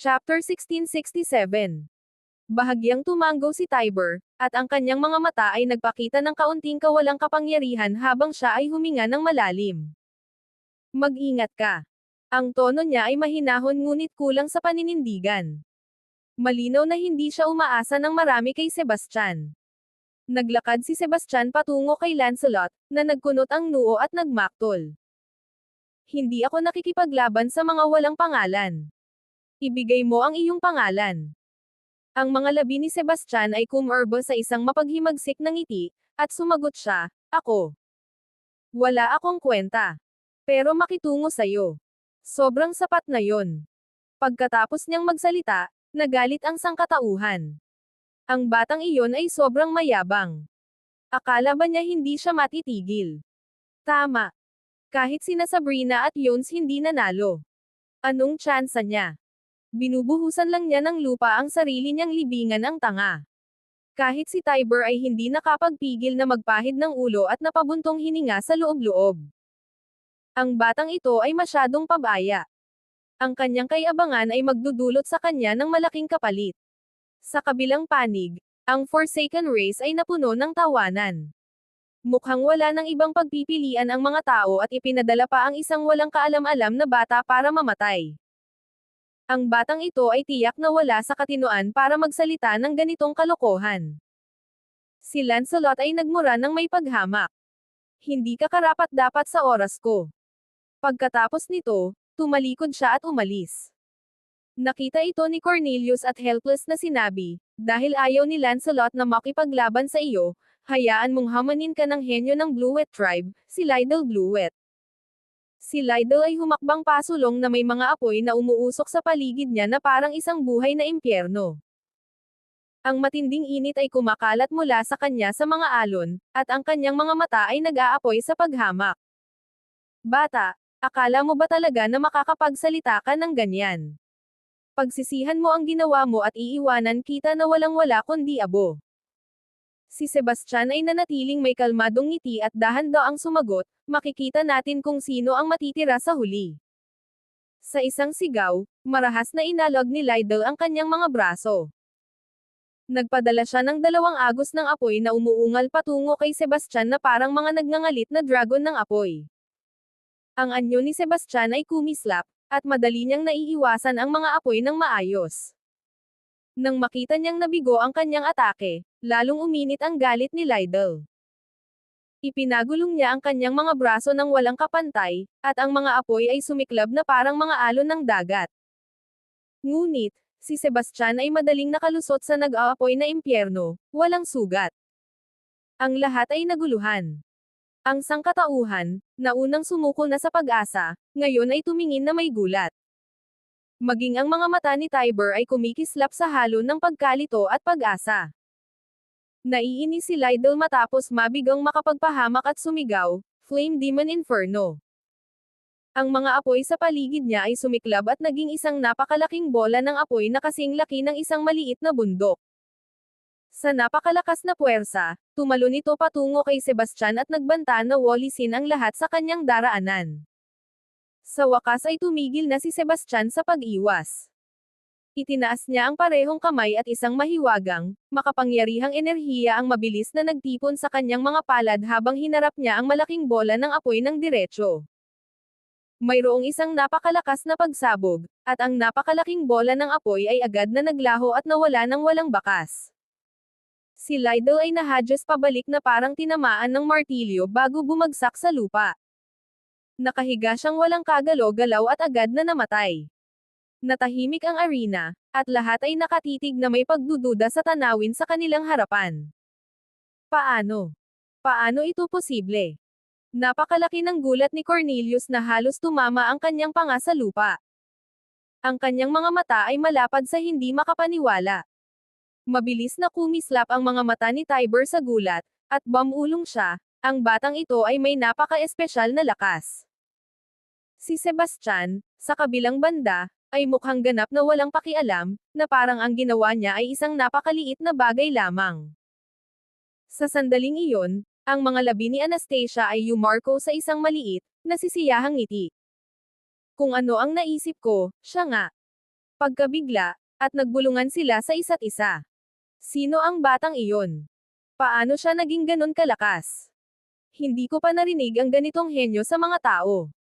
Chapter 1667 Bahagyang tumango si Tiber, at ang kanyang mga mata ay nagpakita ng kaunting kawalang kapangyarihan habang siya ay huminga ng malalim. Mag-ingat ka. Ang tono niya ay mahinahon ngunit kulang sa paninindigan. Malinaw na hindi siya umaasa ng marami kay Sebastian. Naglakad si Sebastian patungo kay Lancelot, na nagkunot ang noo at nagmaktol. Hindi ako nakikipaglaban sa mga walang pangalan. Ibigay mo ang iyong pangalan. Ang mga labi ni Sebastian ay kumerbo sa isang mapaghimagsik na ngiti, at sumagot siya, Ako. Wala akong kwenta. Pero makitungo sa'yo. Sobrang sapat na yon. Pagkatapos niyang magsalita, nagalit ang sangkatauhan. Ang batang iyon ay sobrang mayabang. Akala ba niya hindi siya matitigil? Tama. Kahit sina Sabrina at Jones hindi nanalo. Anong tsansa niya? Binubuhusan lang niya ng lupa ang sarili niyang libingan ang tanga. Kahit si Tiber ay hindi nakapagpigil na magpahid ng ulo at napabuntong hininga sa loob-loob. Ang batang ito ay masyadong pabaya. Ang kanyang kayabangan ay magdudulot sa kanya ng malaking kapalit. Sa kabilang panig, ang Forsaken Race ay napuno ng tawanan. Mukhang wala ng ibang pagpipilian ang mga tao at ipinadala pa ang isang walang kaalam-alam na bata para mamatay. Ang batang ito ay tiyak na wala sa katinoan para magsalita ng ganitong kalokohan. Si Lancelot ay nagmura ng may paghamak. Hindi ka karapat dapat sa oras ko. Pagkatapos nito, tumalikod siya at umalis. Nakita ito ni Cornelius at helpless na sinabi, dahil ayaw ni Lancelot na makipaglaban sa iyo, hayaan mong hamanin ka ng henyo ng Bluet tribe, si Lydell Bluet. Si Lydell ay humakbang pasulong na may mga apoy na umuusok sa paligid niya na parang isang buhay na impyerno. Ang matinding init ay kumakalat mula sa kanya sa mga alon, at ang kanyang mga mata ay nag-aapoy sa paghamak. Bata, akala mo ba talaga na makakapagsalita ka ng ganyan? Pagsisihan mo ang ginawa mo at iiwanan kita na walang-wala kundi abo. Si Sebastian ay nanatiling may kalmadong ngiti at dahan-daang sumagot, makikita natin kung sino ang matitira sa huli. Sa isang sigaw, marahas na inalog ni Lydell ang kanyang mga braso. Nagpadala siya ng dalawang agos ng apoy na umuungal patungo kay Sebastian na parang mga nagngangalit na dragon ng apoy. Ang anyo ni Sebastian ay kumislap, at madali niyang naiiwasan ang mga apoy ng maayos. Nang makita niyang nabigo ang kanyang atake, lalong uminit ang galit ni Lydell. Ipinagulong niya ang kanyang mga braso ng walang kapantay, at ang mga apoy ay sumiklab na parang mga alon ng dagat. Ngunit, si Sebastian ay madaling nakalusot sa nag-aapoy na impyerno, walang sugat. Ang lahat ay naguluhan. Ang sangkatauhan, na unang sumuko na sa pag-asa, ngayon ay tumingin na may gulat. Maging ang mga mata ni Tiber ay kumikislap sa halo ng pagkalito at pag-asa. Naiinis si Lydell matapos mabigang makapagpahamak at sumigaw, Flame Demon Inferno. Ang mga apoy sa paligid niya ay sumiklab at naging isang napakalaking bola ng apoy na kasing laki ng isang maliit na bundok. Sa napakalakas na puwersa, tumalon ito patungo kay Sebastian at nagbanta na walisin ang lahat sa kanyang daraanan. Sa wakas ay tumigil na si Sebastian sa pag-iwas. Itinaas niya ang parehong kamay at isang mahiwagang, makapangyarihang enerhiya ang mabilis na nagtipon sa kanyang mga palad habang hinarap niya ang malaking bola ng apoy ng diretsyo. Mayroong isang napakalakas na pagsabog, at ang napakalaking bola ng apoy ay agad na naglaho at nawala ng walang bakas. Si Lydell ay nahadyas pabalik na parang tinamaan ng martilyo bago bumagsak sa lupa. Nakahiga siyang walang kagalaw-galaw at agad na namatay. Natahimik ang arena, at lahat ay nakatitig na may pagdududa sa tanawin sa kanilang harapan. Paano? Paano ito posible? Napakalaki ng gulat ni Cornelius na halos tumama ang kanyang panga sa lupa. Ang kanyang mga mata ay malapad sa hindi makapaniwala. Mabilis na kumislap ang mga mata ni Tiber sa gulat, at bamulong siya, ang batang ito ay may napaka-espesyal na lakas. Si Sebastian, sa kabilang banda, ay mukhang ganap na walang pakialam, na parang ang ginawa niya ay isang napakaliit na bagay lamang. Sa sandaling iyon, ang mga labi ni Anastasia ay yumarko sa isang maliit, nasisiyahang ngiti. Kung ano ang naisip ko, siya nga. Pagkabigla, at nagbulungan sila sa isa't isa. Sino ang batang iyon? Paano siya naging ganon kalakas? Hindi ko pa narinig ang ganitong henyo sa mga tao.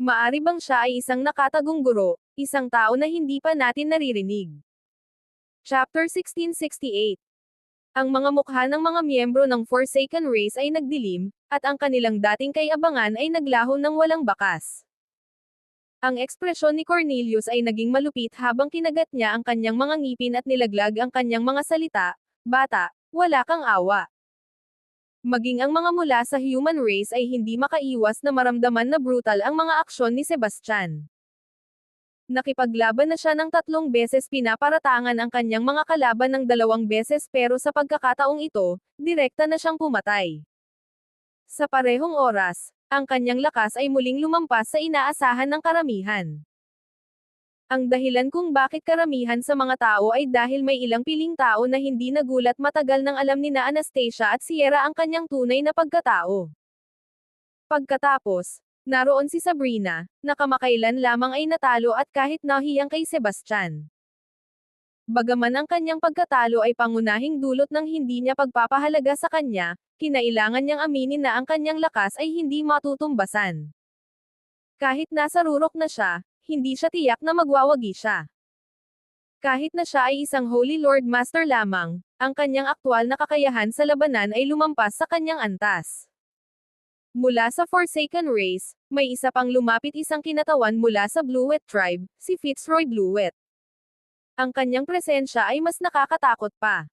Maari bang siya ay isang nakatagong guro, isang tao na hindi pa natin naririnig? Chapter 1668 Ang mga mukha ng mga miyembro ng Forsaken Race ay nagdilim, at ang kanilang dating kay-abangan ay naglaho ng walang bakas. Ang ekspresyon ni Cornelius ay naging malupit habang kinagat niya ang kanyang mga ngipin at nilaglag ang kanyang mga salita, Bata, wala kang awa. Maging ang mga mula sa human race ay hindi makaiwas na maramdaman na brutal ang mga aksyon ni Sebastian. Nakipaglaban na siya ng tatlong beses pinaparatangan ang kanyang mga kalaban ng dalawang beses pero sa pagkakataong ito, direkta na siyang pumatay. Sa parehong oras, ang kanyang lakas ay muling lumampas sa inaasahan ng karamihan. Ang dahilan kung bakit karamihan sa mga tao ay dahil may ilang piling tao na hindi nagulat matagal nang alam ni na Anastasia at Sierra ang kanyang tunay na pagkatao. Pagkatapos, naroon si Sabrina, na kamakailan lamang ay natalo at kahit nahiyang kay Sebastian. Bagaman ang kanyang pagkatalo ay pangunahing dulot ng hindi niya pagpapahalaga sa kanya, kinailangan niyang aminin na ang kanyang lakas ay hindi matutumbasan. Kahit nasa rurok na siya, hindi siya tiyak na magwawagi siya. Kahit na siya ay isang Holy Lord Master lamang, ang kanyang aktwal na kakayahan sa labanan ay lumampas sa kanyang antas. Mula sa Forsaken Race, may isa pang lumapit isang kinatawan mula sa Bluet Tribe, si Fitzroy Bluet. Ang kanyang presensya ay mas nakakatakot pa.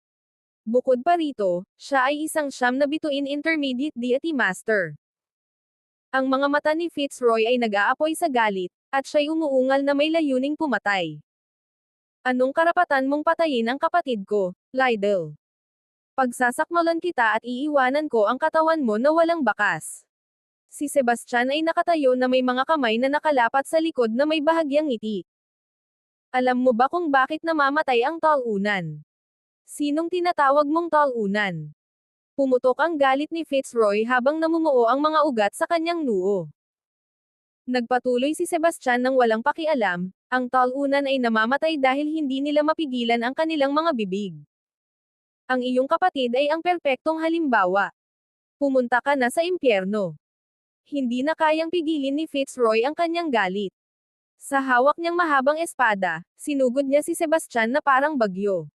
Bukod pa rito, siya ay isang siyam na bituin intermediate deity master. Ang mga mata ni Fitzroy ay nag-aapoy sa galit, at siya'y umuungal na may layuning pumatay. Anong karapatan mong patayin ang kapatid ko, Lydell? Pagsasakmalan kita at iiwanan ko ang katawan mo na walang bakas. Si Sebastian ay nakatayo na may mga kamay na nakalapat sa likod na may bahagyang ngiti. Alam mo ba kung bakit namamatay ang talunan? Sinong tinatawag mong talunan? Pumutok ang galit ni Fitzroy habang namumuo ang mga ugat sa kanyang noo. Nagpatuloy si Sebastian ng walang pakialam, ang talunan ay namamatay dahil hindi nila mapigilan ang kanilang mga bibig. Ang iyong kapatid ay ang perpektong halimbawa. Pumunta ka na sa impyerno. Hindi na kayang pigilin ni Fitzroy ang kanyang galit. Sa hawak niyang mahabang espada, sinugod niya si Sebastian na parang bagyo.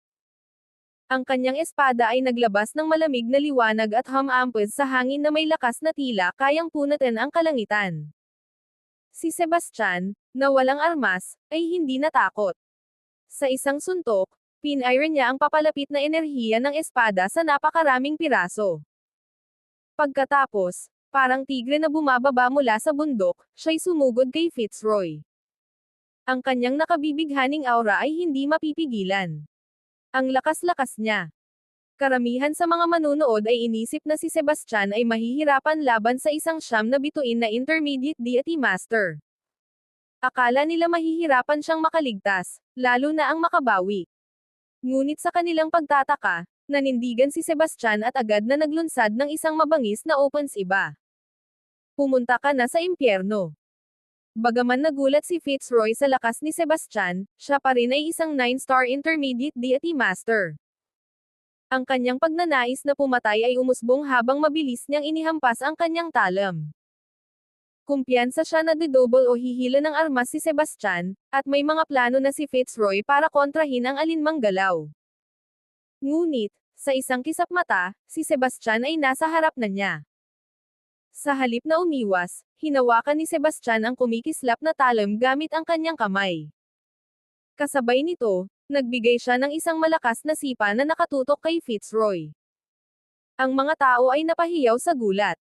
Ang kanyang espada ay naglabas ng malamig na liwanag at humamped sa hangin na may lakas na tila kayang punatin ang kalangitan. Si Sebastian, na walang armas, ay hindi natakot. Sa isang suntok, piniron niya ang papalapit na enerhiya ng espada sa napakaraming piraso. Pagkatapos, parang tigre na bumababa mula sa bundok, siya'y sumugod kay Fitzroy. Ang kanyang nakabibighaning aura ay hindi mapipigilan. Ang lakas-lakas niya. Karamihan sa mga manunood ay inisip na si Sebastian ay mahihirapan laban sa isang siyam na bituin na intermediate deity master. Akala nila mahihirapan siyang makaligtas, lalo na ang makabawi. Ngunit sa kanilang pagtataka, nanindigan si Sebastian at agad na naglunsad ng isang mabangis na opens iba. Pumunta ka na sa impyerno. Bagaman nagulat si Fitzroy sa lakas ni Sebastian, siya pa rin ay isang 9-star intermediate deity master. Ang kanyang pagnanais na pumatay ay umusbong habang mabilis niyang inihampas ang kanyang talam. Kumpiyansa siya na didouble o hihila ng armas si Sebastian, at may mga plano na si Fitzroy para kontrahin ang alinmang galaw. Ngunit, sa isang kisap mata, si Sebastian ay nasa harap na niya. Sa halip na umiwas, hinawakan ni Sebastian ang kumikislap na talam gamit ang kanyang kamay. Kasabay nito, nagbigay siya ng isang malakas na sipa na nakatutok kay Fitzroy. Ang mga tao ay napahiyaw sa gulat.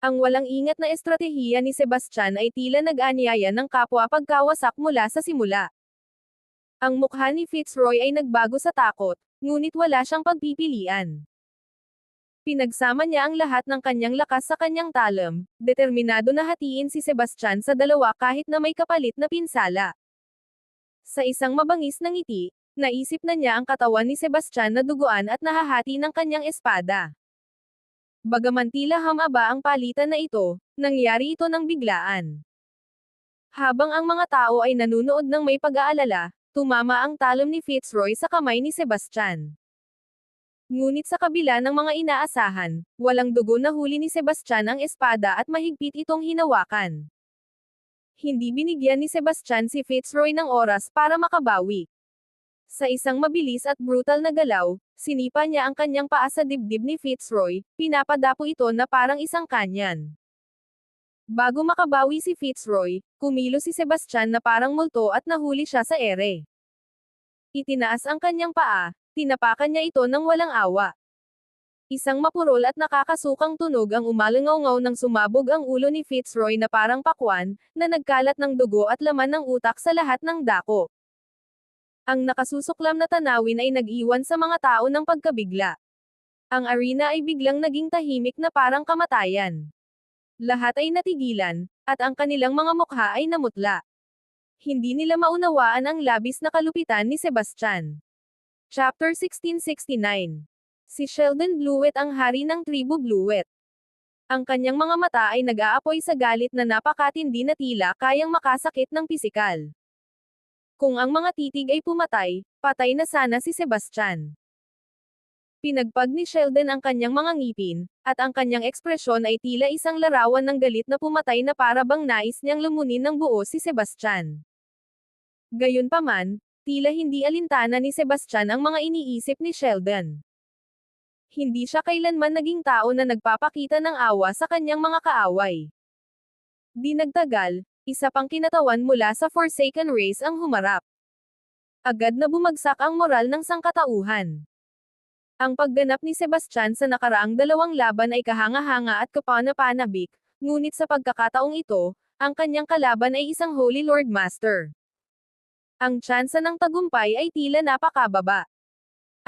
Ang walang ingat na estratehiya ni Sebastian ay tila nag-anyaya ng kapwa pagkawasak mula sa simula. Ang mukha ni Fitzroy ay nagbago sa takot, ngunit wala siyang pagpipilian. Pinagsama niya ang lahat ng kanyang lakas sa kanyang talam, determinado na hatiin si Sebastian sa dalawa kahit na may kapalit na pinsala. Sa isang mabangis na ngiti, naisip na niya ang katawan ni Sebastian na duguan at nahahati ng kanyang espada. Bagaman tila hamaba ang palitan na ito, nangyari ito ng biglaan. Habang ang mga tao ay nanunood ng may pag-aalala, tumama ang talon ni Fitzroy sa kamay ni Sebastian. Ngunit sa kabila ng mga inaasahan, walang dugo na huli ni Sebastian ang espada at mahigpit itong hinawakan. Hindi binigyan ni Sebastian si Fitzroy ng oras para makabawi. Sa isang mabilis at brutal na galaw, sinipa niya ang kanyang paa sa dibdib ni Fitzroy, pinapadapo ito na parang isang kanyan. Bago makabawi si Fitzroy, kumilo si Sebastian na parang multo at nahuli siya sa ere. Itinaas ang kanyang paa, tinapakan niya ito ng walang awa. Isang mapurol at nakakasukang tunog ang umalangaw nang sumabog ang ulo ni Fitzroy na parang pakwan, na nagkalat ng dugo at laman ng utak sa lahat ng dako. Ang nakasusuklam na tanawin ay nag-iwan sa mga tao ng pagkabigla. Ang arena ay biglang naging tahimik na parang kamatayan. Lahat ay natigilan, at ang kanilang mga mukha ay namutla. Hindi nila maunawaan ang labis na kalupitan ni Sebastian. Chapter 1669 Si Sheldon Blewett ang hari ng tribu Blewett. Ang kanyang mga mata ay nag-aapoy sa galit na napakatindi na tila kayang makasakit ng pisikal. Kung ang mga titig ay pumatay, patay na sana si Sebastian. Pinagpag ni Sheldon ang kanyang mga ngipin, at ang kanyang ekspresyon ay tila isang larawan ng galit na pumatay na para bang nais niyang lumunin ng buo si Sebastian. Gayunpaman, tila hindi alintana ni Sebastian ang mga iniisip ni Sheldon. Hindi siya kailanman naging tao na nagpapakita ng awa sa kanyang mga kaaway. Di nagtagal, isa pang kinatawan mula sa Forsaken Race ang humarap. Agad na bumagsak ang moral ng sangkatauhan. Ang pagganap ni Sebastian sa nakaraang dalawang laban ay kahanga-hanga at kapana-panabik, ngunit sa pagkakataong ito, ang kanyang kalaban ay isang Holy Lord Master. Ang tsansa ng tagumpay ay tila napakababa.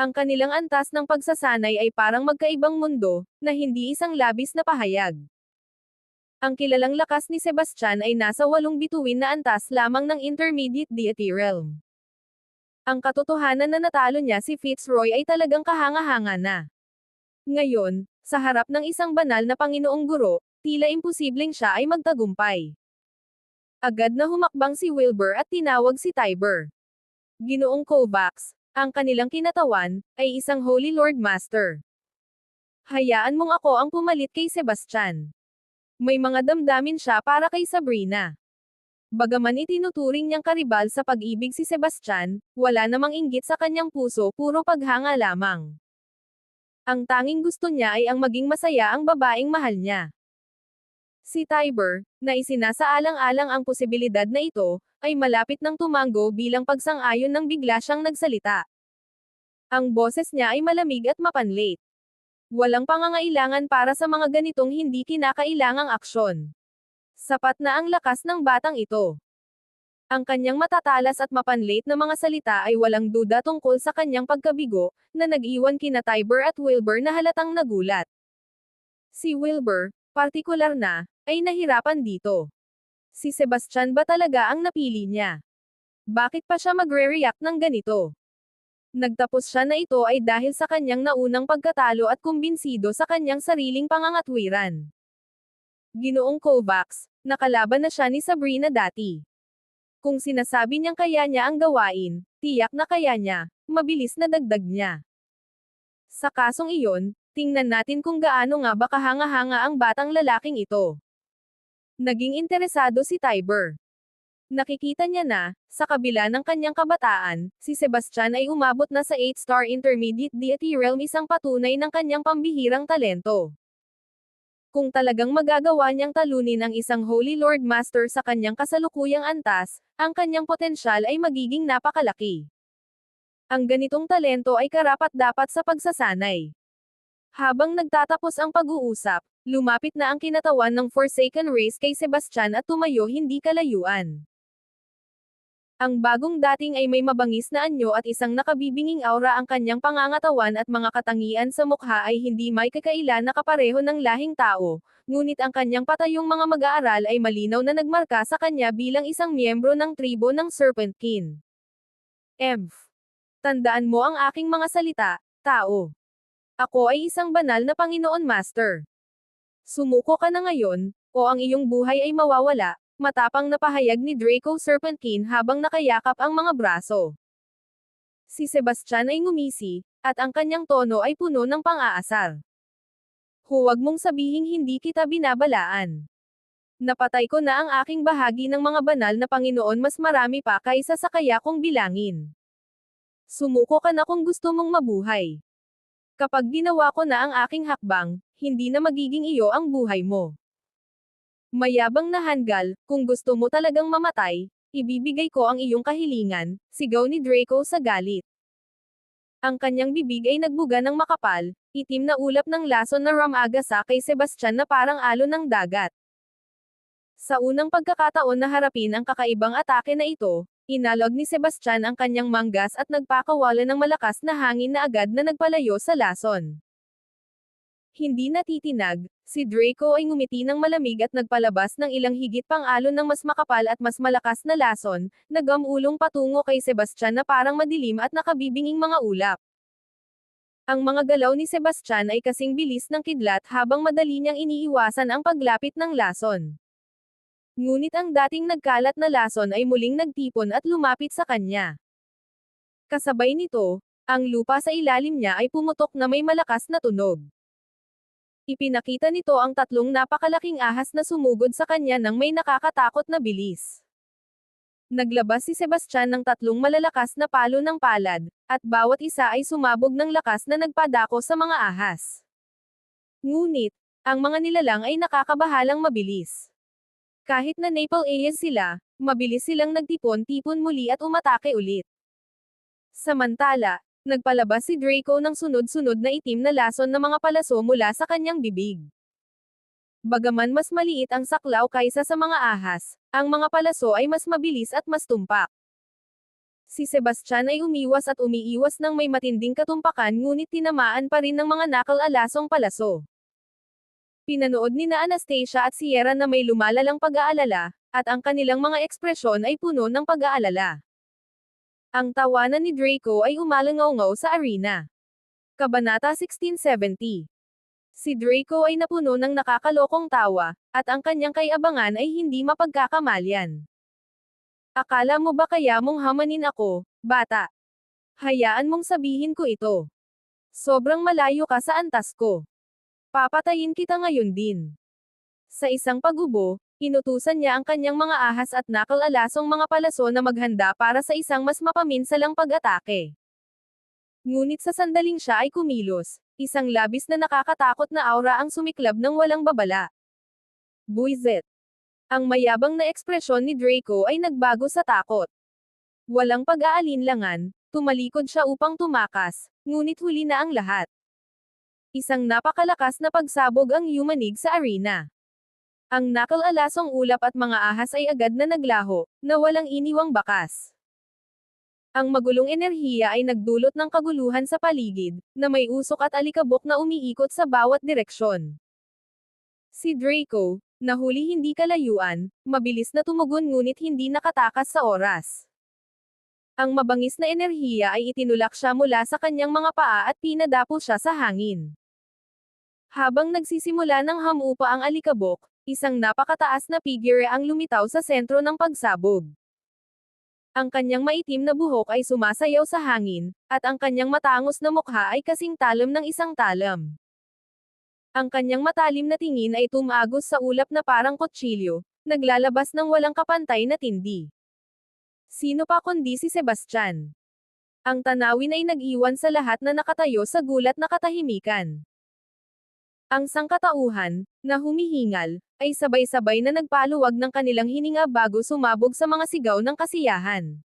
Ang kanilang antas ng pagsasanay ay parang magkaibang mundo, na hindi isang labis na pahayag. Ang kilalang lakas ni Sebastian ay nasa walong bituin na antas lamang ng intermediate deity realm. Ang katotohanan na natalo niya si Fitzroy ay talagang kahanga-hanga na. Ngayon, sa harap ng isang banal na Panginoong Guro, tila imposibleng siya ay magtagumpay. Agad na humakbang si Wilbur at tinawag si Tiber. Ginoong Kovacs, ang kanilang kinatawan, ay isang Holy Lord Master. Hayaan mong ako ang pumalit kay Sebastian. May mga damdamin siya para kay Sabrina. Bagaman itinuturing niyang karibal sa pag-ibig si Sebastian, wala namang inggit sa kanyang puso, puro paghanga lamang. Ang tanging gusto niya ay ang maging masaya ang babaeng mahal niya. Si Tiber, na isinasaalang-alang ang posibilidad na ito, ay malapit ng tumango bilang pagsang-ayon ng bigla siyang nagsalita. Ang boses niya ay malamig at mapanlit. Walang pangangailangan para sa mga ganitong hindi kinakailangang aksyon. Sapat na ang lakas ng batang ito. Ang kanyang matatalas at mapanlate na mga salita ay walang duda tungkol sa kanyang pagkabigo, na nag-iwan kina Tiber at Wilbur na halatang nagulat. Si Wilbur, partikular na, ay nahirapan dito. Si Sebastian ba talaga ang napili niya? Bakit pa siya magre-react ng ganito? Nagtapos siya na ito ay dahil sa kanyang naunang pagkatalo at kumbinsido sa kanyang sariling pangangatwiran. Ginoong Kovacs, nakalaban na siya ni Sabrina dati. Kung sinasabi niyang kaya niya ang gawain, tiyak na kaya niya, mabilis na dagdag niya. Sa kasong iyon, tingnan natin kung gaano nga ba kahanga-hanga ang batang lalaking ito. Naging interesado si Tiber. Nakikita niya na, sa kabila ng kanyang kabataan, si Sebastian ay umabot na sa 8-star intermediate deity realm isang patunay ng kanyang pambihirang talento. Kung talagang magagawa niyang talunin ang isang Holy Lord Master sa kanyang kasalukuyang antas, ang kanyang potensyal ay magiging napakalaki. Ang ganitong talento ay karapat-dapat sa pagsasanay. Habang nagtatapos ang pag-uusap, lumapit na ang kinatawan ng Forsaken Race kay Sebastian at tumayo hindi kalayuan. Ang bagong dating ay may mabangis na anyo at isang nakabibinging aura ang kanyang pangangatawan at mga katangian sa mukha ay hindi may kakaila na kapareho ng lahing tao, ngunit ang kanyang patayong mga mag-aaral ay malinaw na nagmarka sa kanya bilang isang miyembro ng tribo ng Serpent Kin. Emph. Tandaan mo ang aking mga salita, tao. Ako ay isang banal na Panginoon Master. Sumuko ka na ngayon, o ang iyong buhay ay mawawala, matapang na pahayag ni Draco Serpentine habang nakayakap ang mga braso. Si Sebastian ay ngumisi, at ang kanyang tono ay puno ng pang-aasar. Huwag mong sabihing hindi kita binabalaan. Napatay ko na ang aking bahagi ng mga banal na Panginoon mas marami pa kaysa sa kaya kong bilangin. Sumuko ka na kung gusto mong mabuhay. Kapag ginawa ko na ang aking hakbang, hindi na magiging iyo ang buhay mo. Mayabang na hanggal, kung gusto mo talagang mamatay, ibibigay ko ang iyong kahilingan, sigaw ni Draco sa galit. Ang kanyang bibig ay nagbuga ng makapal, itim na ulap ng lason na ramagasa kay Sebastian na parang alon ng dagat. Sa unang pagkakataon na harapin ang kakaibang atake na ito, inalog ni Sebastian ang kanyang manggas at nagpakawala ng malakas na hangin na agad na nagpalayo sa lason. Hindi natitinag, si Draco ay ngumiti ng malamig at nagpalabas ng ilang higit pang alon ng mas makapal at mas malakas na lason, nagamulong patungo kay Sebastian na parang madilim at nakabibinging mga ulap. Ang mga galaw ni Sebastian ay kasing bilis ng kidlat habang madali niyang iniiwasan ang paglapit ng lason. Ngunit ang dating nagkalat na lason ay muling nagtipon at lumapit sa kanya. Kasabay nito, ang lupa sa ilalim niya ay pumutok na may malakas na tunog. Ipinakita nito ang tatlong napakalaking ahas na sumugod sa kanya ng may nakakatakot na bilis. Naglabas si Sebastian ng tatlong malalakas na palo ng palad, at bawat isa ay sumabog ng lakas na nagpadako sa mga ahas. Ngunit, ang mga nilalang ay nakakabahalang mabilis. Kahit na Naple Ayes sila, mabilis silang nagtipon-tipon muli at umatake ulit. Samantala, nagpalabas si Draco ng sunod-sunod na itim na lason na mga palaso mula sa kanyang bibig. Bagaman mas maliit ang saklaw kaysa sa mga ahas, ang mga palaso ay mas mabilis at mas tumpak. Si Sebastian ay umiwas at umiiwas ng may matinding katumpakan ngunit tinamaan pa rin ng mga nakal-alasong palaso. Pinanood ni na Anastasia at Sierra na may lumalalang pag-aalala, at ang kanilang mga ekspresyon ay puno ng pag-aalala. Ang tawanan ni Draco ay umalangaw sa arena. Kabanata 1670 Si Draco ay napuno ng nakakalokong tawa, at ang kanyang kayabangan ay hindi mapagkakamalyan. Akala mo ba kaya mong hamanin ako, bata? Hayaan mong sabihin ko ito. Sobrang malayo ka sa antas ko. Papatayin kita ngayon din. Sa isang pagubo, inutusan niya ang kanyang mga ahas at nakalalasong mga palaso na maghanda para sa isang mas mapaminsalang pag-atake. Ngunit sa sandaling siya ay kumilos, isang labis na nakakatakot na aura ang sumiklab ng walang babala. Buizet. Ang mayabang na ekspresyon ni Draco ay nagbago sa takot. Walang pag-aalinlangan, tumalikod siya upang tumakas, ngunit huli na ang lahat. Isang napakalakas na pagsabog ang yumanig sa arena. Ang nakalalasong ulap at mga ahas ay agad na naglaho, na walang iniwang bakas. Ang magulong enerhiya ay nagdulot ng kaguluhan sa paligid, na may usok at alikabok na umiikot sa bawat direksyon. Si Draco, nahuli hindi kalayuan, mabilis na tumugon ngunit hindi nakatakas sa oras. Ang mabangis na enerhiya ay itinulak siya mula sa kanyang mga paa at pinadapo siya sa hangin. Habang nagsisimula ng hamupa ang alikabok, isang napakataas na figure ang lumitaw sa sentro ng pagsabog. Ang kanyang maitim na buhok ay sumasayaw sa hangin, at ang kanyang matangos na mukha ay kasing talam ng isang talam. Ang kanyang matalim na tingin ay tumagos sa ulap na parang kutsilyo, naglalabas ng walang kapantay na tindi. Sino pa kundi si Sebastian? Ang tanawin ay nag-iwan sa lahat na nakatayo sa gulat na katahimikan. Ang sangkatauhan, na humihingal, ay sabay-sabay na nagpaluwag ng kanilang hininga bago sumabog sa mga sigaw ng kasiyahan.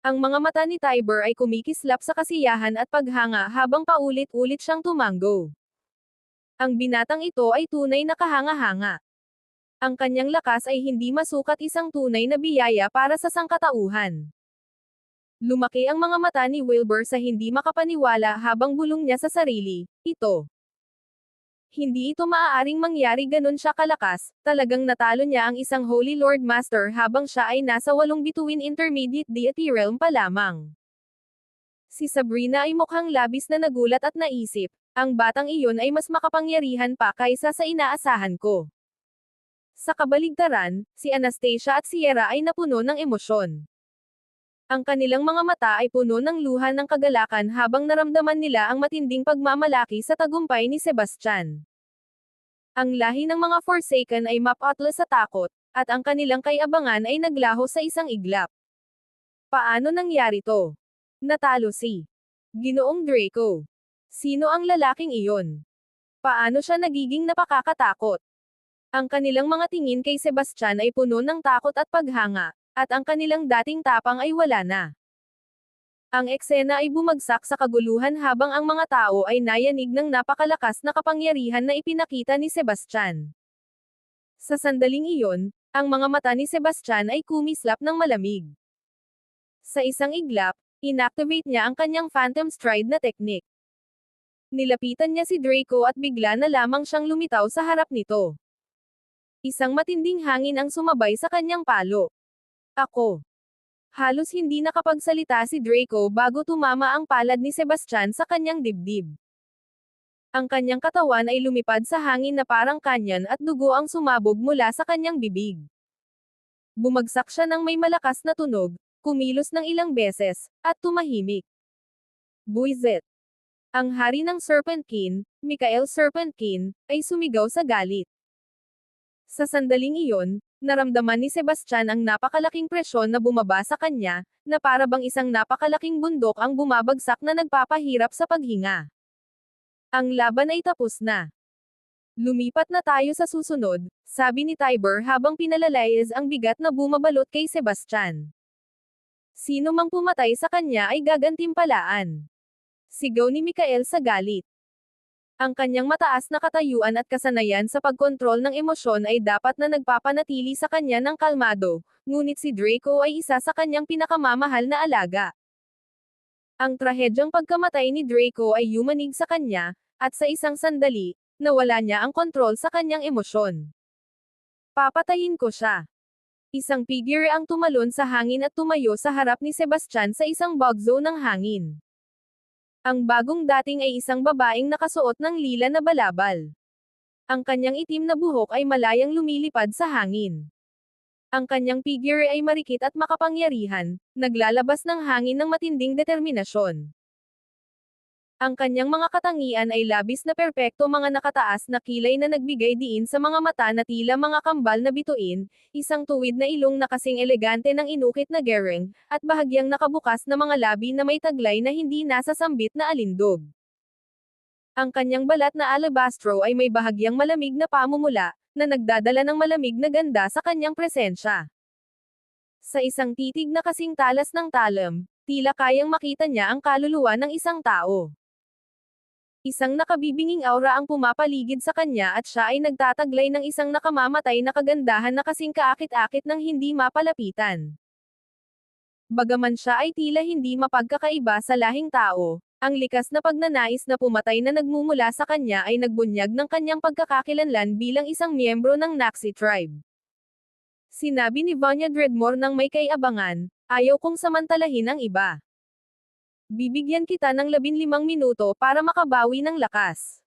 Ang mga mata ni Tiber ay kumikislap sa kasiyahan at paghanga habang paulit-ulit siyang tumango. Ang binatang ito ay tunay na kahanga-hanga. Ang kanyang lakas ay hindi masukat isang tunay na biyaya para sa sangkatauhan. Lumaki ang mga mata ni Wilbur sa hindi makapaniwala habang bulong niya sa sarili, ito. Hindi ito maaaring mangyari ganun siya kalakas, talagang natalo niya ang isang Holy Lord Master habang siya ay nasa walong bituin intermediate deity realm pa lamang. Si Sabrina ay mukhang labis na nagulat at naisip, ang batang iyon ay mas makapangyarihan pa kaysa sa inaasahan ko. Sa kabaligtaran, si Anastasia at Sierra ay napuno ng emosyon. Ang kanilang mga mata ay puno ng luha ng kagalakan habang naramdaman nila ang matinding pagmamalaki sa tagumpay ni Sebastian. Ang lahi ng mga Forsaken ay mapatla sa takot, at ang kanilang kayabangan ay naglaho sa isang iglap. Paano nangyari to? Natalo si Ginoong Draco. Sino ang lalaking iyon? Paano siya nagiging napakakatakot? Ang kanilang mga tingin kay Sebastian ay puno ng takot at paghanga, at ang kanilang dating tapang ay wala na. Ang eksena ay bumagsak sa kaguluhan habang ang mga tao ay nayanig ng napakalakas na kapangyarihan na ipinakita ni Sebastian. Sa sandaling iyon, ang mga mata ni Sebastian ay kumislap ng malamig. Sa isang iglap, inactivate niya ang kanyang Phantom Stride na teknik. Nilapitan niya si Draco at bigla na lamang siyang lumitaw sa harap nito. Isang matinding hangin ang sumabay sa kanyang palo. Ako. Halos hindi nakapagsalita si Draco bago tumama ang palad ni Sebastian sa kanyang dibdib. Ang kanyang katawan ay lumipad sa hangin na parang kanyan at dugo ang sumabog mula sa kanyang bibig. Bumagsak siya ng may malakas na tunog, kumilos ng ilang beses, at tumahimik. Buizet. Ang hari ng Serpent King, Mikael Serpent King, ay sumigaw sa galit. Sa sandaling iyon, naramdaman ni Sebastian ang napakalaking presyon na bumaba sa kanya, na para bang isang napakalaking bundok ang bumabagsak na nagpapahirap sa paghinga. Ang laban ay tapos na. Lumipat na tayo sa susunod, sabi ni Tiber habang pinalalayas ang bigat na bumabalot kay Sebastian. Sino mang pumatay sa kanya ay gagantimpalaan. Sigaw ni Mikael sa galit. Ang kanyang mataas na katayuan at kasanayan sa pagkontrol ng emosyon ay dapat na nagpapanatili sa kanya ng kalmado, ngunit si Draco ay isa sa kanyang pinakamamahal na alaga. Ang trahedyang pagkamatay ni Draco ay yumanig sa kanya, at sa isang sandali, nawala niya ang kontrol sa kanyang emosyon. Papatayin ko siya. Isang figure ang tumalon sa hangin at tumayo sa harap ni Sebastian sa isang zone ng hangin. Ang bagong dating ay isang babaeng nakasuot ng lila na balabal. Ang kanyang itim na buhok ay malayang lumilipad sa hangin. Ang kanyang figure ay marikit at makapangyarihan, naglalabas ng hangin ng matinding determinasyon. Ang kanyang mga katangian ay labis na perpekto mga nakataas na kilay na nagbigay diin sa mga mata na tila mga kambal na bituin, isang tuwid na ilong na kasing elegante ng inukit na gereng, at bahagyang nakabukas na mga labi na may taglay na hindi nasa sambit na alindog. Ang kanyang balat na alabastro ay may bahagyang malamig na pamumula, na nagdadala ng malamig na ganda sa kanyang presensya. Sa isang titig na kasing talas ng talam, tila kayang makita niya ang kaluluwa ng isang tao. Isang nakabibinging aura ang pumapaligid sa kanya at siya ay nagtataglay ng isang nakamamatay na kagandahan na kasing kaakit-akit ng hindi mapalapitan. Bagaman siya ay tila hindi mapagkakaiba sa lahing tao, ang likas na pagnanais na pumatay na nagmumula sa kanya ay nagbunyag ng kanyang pagkakakilanlan bilang isang miyembro ng Naxi tribe. Sinabi ni Vanya Dreadmore ng may kayabangan, ayaw kong samantalahin ang iba. Bibigyan kita ng 15 minuto para makabawi ng lakas.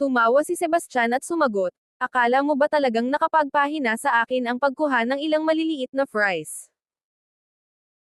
Tumawa si Sebastian at sumagot, akala mo ba talagang nakapagpahina sa akin ang pagkuha ng ilang maliliit na fries?